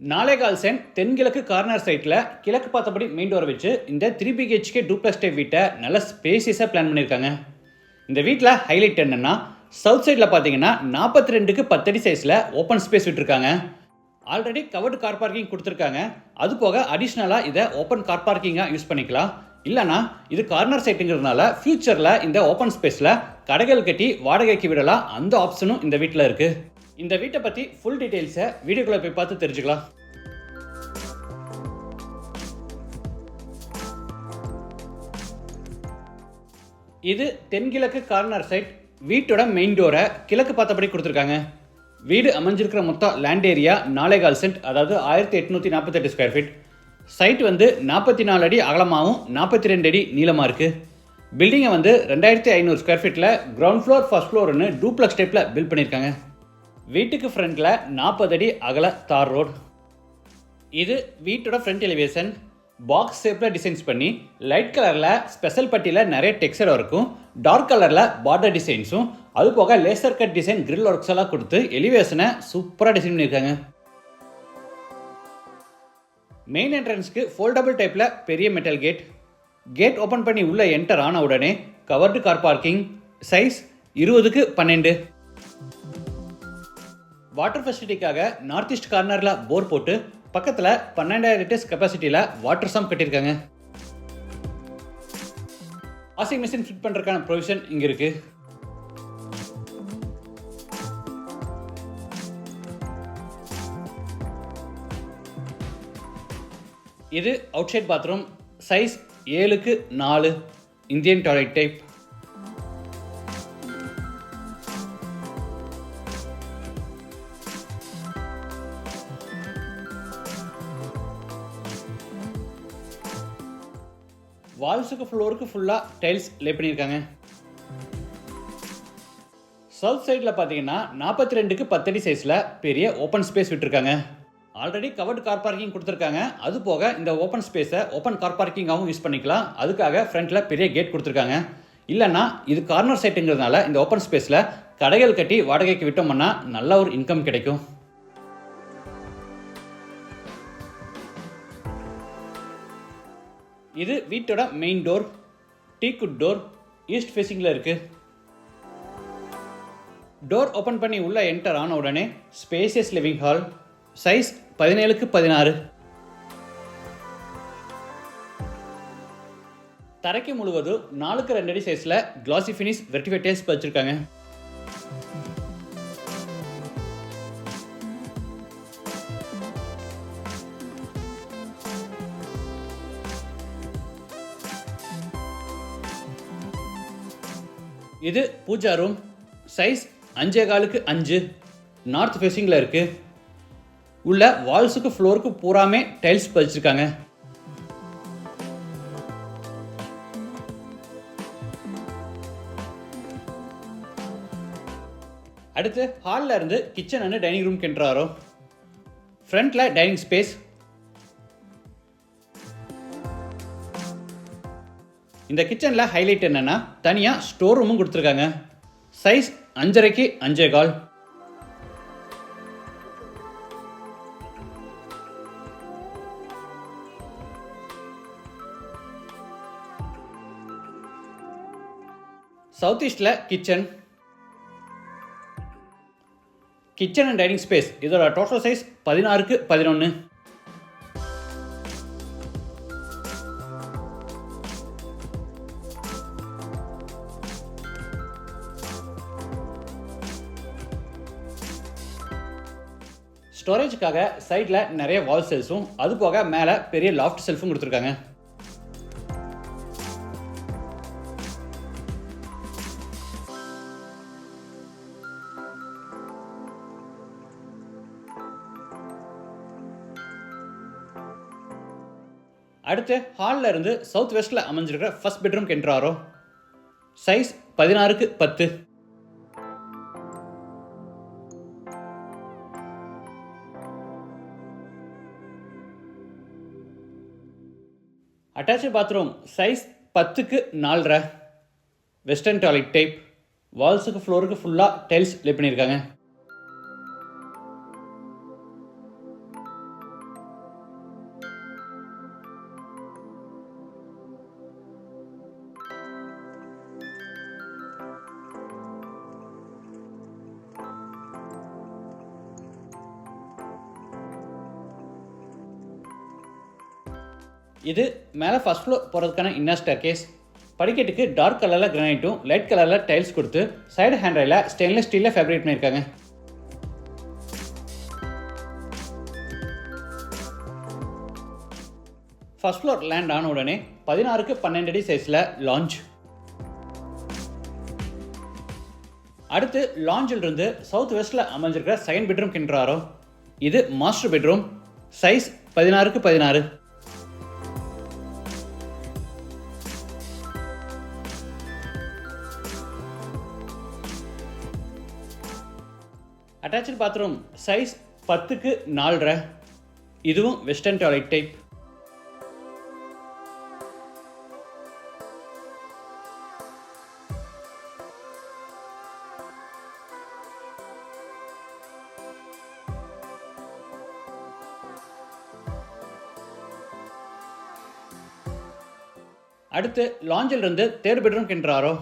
நாலேகால் சென் தென்கிழக்கு கார்னர் சைட்டில் கிழக்கு பார்த்தபடி மெயின் டோர் வச்சு இந்த த்ரீ பிஹெச்கே டூப்ளஸ் டைப் வீட்டை நல்ல ஸ்பேசியஸாக பிளான் பண்ணியிருக்காங்க. இந்த வீட்டில் ஹைலைட் என்னென்னா சவுத் சைடில் பார்த்தீங்கன்னா நாற்பத்தி ரெண்டுக்கு பத்தடி சைஸில் ஓப்பன் ஸ்பேஸ் விட்டுருக்காங்க. ஆல்ரெடி கவர்டு கார் பார்க்கிங் கொடுத்துருக்காங்க. அது போக அடிஷ்னலாக இதை ஓப்பன் கார் பார்க்கிங்காக யூஸ் பண்ணிக்கலாம். இல்லைனா இது கார்னர் சைட்டுங்கிறதுனால ஃப்யூச்சரில் இந்த ஓப்பன் ஸ்பேஸில் கடைகள் கட்டி வாடகைக்கு விடலாம். அந்த ஆப்ஷனும் இந்த வீட்டில் இருக்குது இந்த வீட்டை பற்றி ஃபுல் டீட்டெயில்ஸை வீடியோக்குள்ளே போய் பார்த்து தெரிஞ்சுக்கலாம். இது தென்கிழக்கு கார்னர் சைட் வீட்டோட மெயின் டோரை கிழக்கு பார்த்தபடி கொடுத்துருக்காங்க. வீடு அமைஞ்சிருக்கிற மொத்தம் லேண்ட் ஏரியா நாலேகால் சென்ட் அதாவது ஆயிரத்தி எட்நூற்றி நாற்பத்தெட்டு ஸ்கொயர் ஃபீட் சைட் வந்து நாற்பத்தி நாலு அடி அகலமாகவும் நாற்பத்தி ரெண்டு அடி நீளமாக இருக்குது பில்டிங்கை வந்து ரெண்டாயிரத்தி ஐநூறு ஸ்கொயர் ஃபீட்டில் கிரவுண்ட் ஃப்ளோர் ஃபர்ஸ்ட் ஃப்ளோர்னு டூப்ளக்ஸ் டைப்பில் பில்ட் பண்ணியிருக்காங்க. வீட்டுக்கு ஃப்ரண்ட்டில் நாற்பது அடி அகல தார் ரோடு இது வீட்டோட ஃப்ரண்ட் எலிவேஷன் பாக்ஸ் ஷேப்பில் டிசைன்ஸ் பண்ணி லைட் கலரில் ஸ்பெஷல் பட்டியில் நிறைய டெக்ஸ்டர் இருக்கும். டார்க் கலரில் பார்டர் டிசைன்ஸும் அது போக laser cut design grill works எல்லாம் கொடுத்து எலிவேஷனை சூப்பராக டிசைன் பண்ணியிருக்காங்க. மெயின் என்ட்ரன்ஸ்க்கு ஃபோல்டபுள் டைப்பில் பெரிய மெட்டல் கேட் கேட் ஓப்பன் பண்ணி உள்ளே என்டர் ஆன உடனே கவர்டு கார் பார்க்கிங் சைஸ் இருபதுக்கு பன்னெண்டு. வாட்டர் ஃபெசிலிட்டிக்காக நார்த் ஈஸ்ட் கார்னரில் போர் போட்டு பக்கத்தில் பன்னெண்டாயிரம் லிட்டர்ஸ் கெப்பாசிட்டியில் வாட்டர் சம் கட்டியிருக்காங்க. வாஷிங் மிஷின் ஃபிட் பண்ணுறதுக்கான ப்ரொவிஷன் இங்கே இருக்குது இது அவுட் சைட் பாத்ரூம் சைஸ் ஏழுக்கு நாலு. இந்தியன் டாய்லெட் டைப் வால்ஸுக்கு ஃப்ளோருக்கு ஃபுல்லாக டைல்ஸ் லே பண்ணியிருக்காங்க. சவுத் சைடில் பார்த்தீங்கன்னா நாற்பத்தி ரெண்டுக்கு பத்தடி சைஸில் பெரிய ஓப்பன் ஸ்பேஸ் விட்டுருக்காங்க. ஆல்ரெடி கவர்டு கார் பார்க்கிங் கொடுத்துருக்காங்க. அது போக இந்த ஓப்பன் ஸ்பேஸை ஓப்பன் கார் பார்க்கிங்காகவும் யூஸ் பண்ணிக்கலாம். அதுக்காக ஃப்ரண்ட்டில் பெரிய கேட் கொடுத்துருக்காங்க. இல்லைன்னா இது கார்னர் சைட்டுங்கிறதுனால இந்த ஓப்பன் ஸ்பேஸில் கடைகள் கட்டி வாடகைக்கு விட்டோம்னா நல்ல ஒரு இன்கம் கிடைக்கும். இது வீட்டோட main door teakwood door east ஃபேஸிங்கில் இருக்குது டோர் ஓப்பன் பண்ணி உள்ளே என்டர் ஆன உடனே ஸ்பேசியஸ் லிவிங் ஹால் சைஸ் பதினேழுக்கு பதினாறு. தரைக்கு முழுவதும் நாலுக்கு ரெண்டு அடி சைஸில் கிளாசி ஃபினிஷ் வெர்டிஃபைட்டேஸ் வச்சுருக்காங்க. இது பூஜா ரூம் சைஸ் அஞ்சே காலுக்கு அஞ்சு. நார்த் ஃபேஸிங்கில் இருக்குது உள்ள வால்ஸுக்கு ஃப்ளோருக்கு பூராமே டைல்ஸ் பதிச்சிருக்காங்க. அடுத்து ஹாலில் இருந்து கிச்சன் அண்ட் டைனிங் ரூம் கென்றாரோ ஃப்ரண்ட்டில் டைனிங் ஸ்பேஸ் இந்த கிச்சனில் ஹைலைட் என்னென்னா தனியாக ஸ்டோர் ரூமும் கொடுத்துருக்காங்க. சைஸ் அஞ்சரைக்கு அஞ்சே கால். சவுத் ஈஸ்டில் kitchen kitchen and dining space இதோட டோட்டல் சைஸ் பதினாறுக்கு பதினொன்று ஸ்டோரேஜுக்காக சைடில் நிறைய வால் செல்ஸும் அது போக மேலே பெரிய லாஃப்ட் செல்ஃபும் கொடுத்துருக்காங்க. அடுத்து ஹாலில் இருந்து சவுத் வெஸ்ட்டில் அமைஞ்சிருக்கிற ஃபஸ்ட் பெட்ரூம் கென்ட்ராரோ சைஸ் பதினாறுக்கு பத்து. அட்டாச் பாத்ரூம் சைஸ் பத்துக்கு நாலரை. வெஸ்டர்ன் டாய்லெட் டைப் வால்ஸுக்கு ஃப்ளோருக்கு ஃபுல்லாக டைல்ஸ் லே பண்ணியிருக்காங்க. இது மேலே ஃபஸ்ட் ஃப்ளோர் போகிறதுக்கான இன்னர் ஸ்டேர் கேஸ் படிக்கட்டுக்கு டார்க் கலரில் கிரானைட்டும் லைட் கலரில் டைல்ஸ் கொடுத்து சைடு ஹேண்ட்ரையில் ஸ்டெயின்லெஸ் ஸ்டீலில் ஃபேப்ரிக் பண்ணியிருக்காங்க. ஃபர்ஸ்ட் ஃப்ளோர் லேண்ட் ஆன உடனே பதினாறுக்கு பன்னெண்டு அடி சைஸில் லான்ச் அடுத்து லாஞ்சிலிருந்து சவுத் வெஸ்ட்டில் அமைஞ்சிருக்கிற செகண்ட் பெட்ரூம் கிண்டுறாரோ இது மாஸ்டர் பெட்ரூம் சைஸ் பதினாறுக்கு பதினாறு. அட்டாச்சு பாத்ரூம் சைஸ் பத்துக்கு நாலரை. இதுவும் வெஸ்டர்ன் டாய்லெட் டைப் அடுத்து லாஞ்சில் இருந்து தேர்ட் பெட்ரூம் கிண்டுறாரோ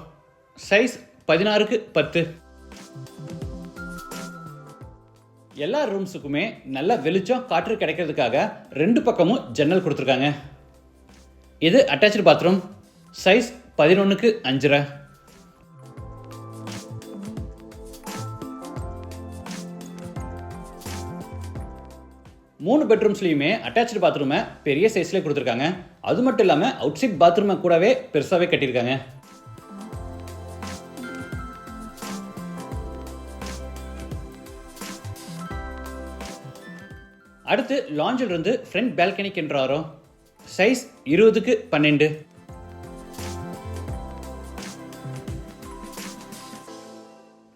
சைஸ் பதினாறுக்கு பத்து. எல்லா ரூம்ஸுக்குமே நல்ல வெளிச்சம் காற்று கிடைக்கிறதுக்காக ரெண்டு பக்கமும் ஜன்னல் கொடுத்துருக்காங்க. இது அட்டாச்சு பாத்ரூம் சைஸ் பதினொன்றுக்கு அஞ்சரை. மூணு பெட்ரூம்ஸ்லையுமே அட்டாச்சு பாத்ரூமை பெரிய சைஸ்லேயே கொடுத்துருக்காங்க. அது மட்டும் இல்லாமல் அவுட் சைட் பாத்ரூமை கூடவே பெருசாகவே கட்டியிருக்காங்க. அடுத்து லாஞ்சில் இருந்து ஃப்ரண்ட் பால்கனிக் என்றாரோ? சைஸ் இருபதுக்கு பன்னெண்டு.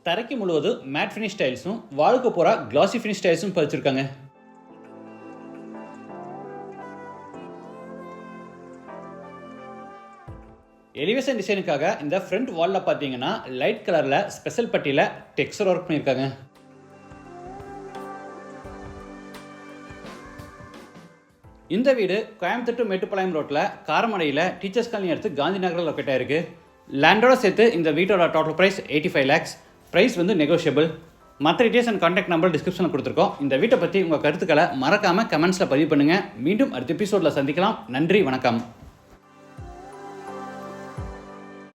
தரைக்கு முழுவதும் மேட் ஃபினிஷ் டைல்ஸும் வாழுக்கு போகிற கிளாசி ஃபினிஷ் டைல்ஸும் பதிச்சிருக்காங்க. எலிவேஷன் டிசைனுக்காக இந்த ஃப்ரண்ட் வாலில் பார்த்தீங்கன்னா லைட் கலரில் ஸ்பெஷல் பட்டியில் டெக்ஸ்டர் ஒர்க் பண்ணியிருக்காங்க. இந்த வீடு கோயம்புத்தூர் டு மேட்டுப்பாளையம் ரோட்டில் காரமடையில் டீச்சர்ஸ் காலனி அடுத்து காந்தி நகரில் லொக்கேட் ஆயிருக்கு. லேண்டோட சேர்த்து இந்த வீட்டோட total price eighty five lakhs price வந்து நெகோஷியபிள் மற்ற டீட்டெயில்ஸ் அண்ட் கான்டாக்ட் நம்பர் டிஸ்கிரிப்ஷனில் கொடுத்துருக்கோம். இந்த வீட்டை பற்றி உங்கள் கருத்துக்களை மறக்காமல் கமெண்ட்ஸில் பதிவு பண்ணுங்கள் மீண்டும் அடுத்த எபிசோடில் சந்திக்கலாம். நன்றி வணக்கம்.